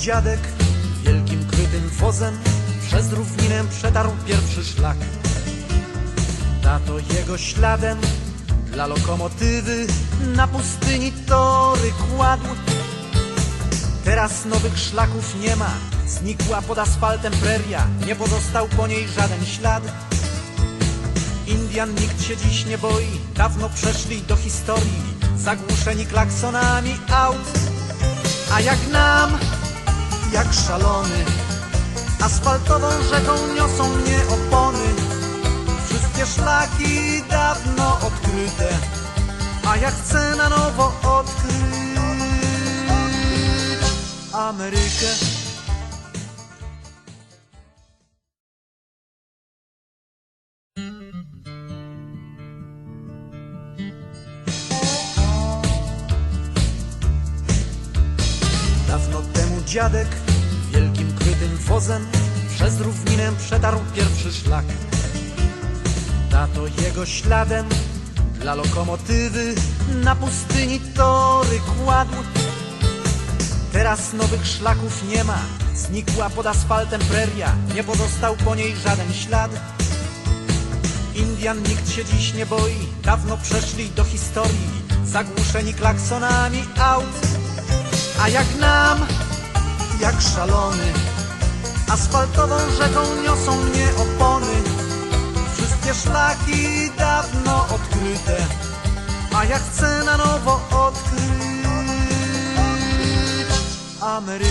dziadek wielkim krytym wozem przez równinę przetarł pierwszy szlak. Tato jego śladem dla lokomotywy na pustyni tory kładł. Teraz nowych szlaków nie ma, znikła pod asfaltem preria, nie pozostał po niej żaden ślad. Indian nikt się dziś nie boi, dawno przeszli do historii, zagłuszeni klaksonami aut. A jak nam, jak szalony, asfaltową rzeką niosą mnie opony. Wszystkie szlaki dawno odkryte, a ja chcę na nowo dziadek wielkim krytym wozem przez równinę przetarł pierwszy szlak. Tato jego śladem dla lokomotywy na pustyni tory kładł. Teraz nowych szlaków nie ma, znikła pod asfaltem preria, nie pozostał po niej żaden ślad. Indian nikt się dziś nie boi, dawno przeszli do historii, zagłuszeni klaksonami aut. A jak nam, jak szalony, asfaltową rzeką niosą mnie opony. Wszystkie szlaki dawno odkryte, a ja chcę na nowo odkryć Amerykę.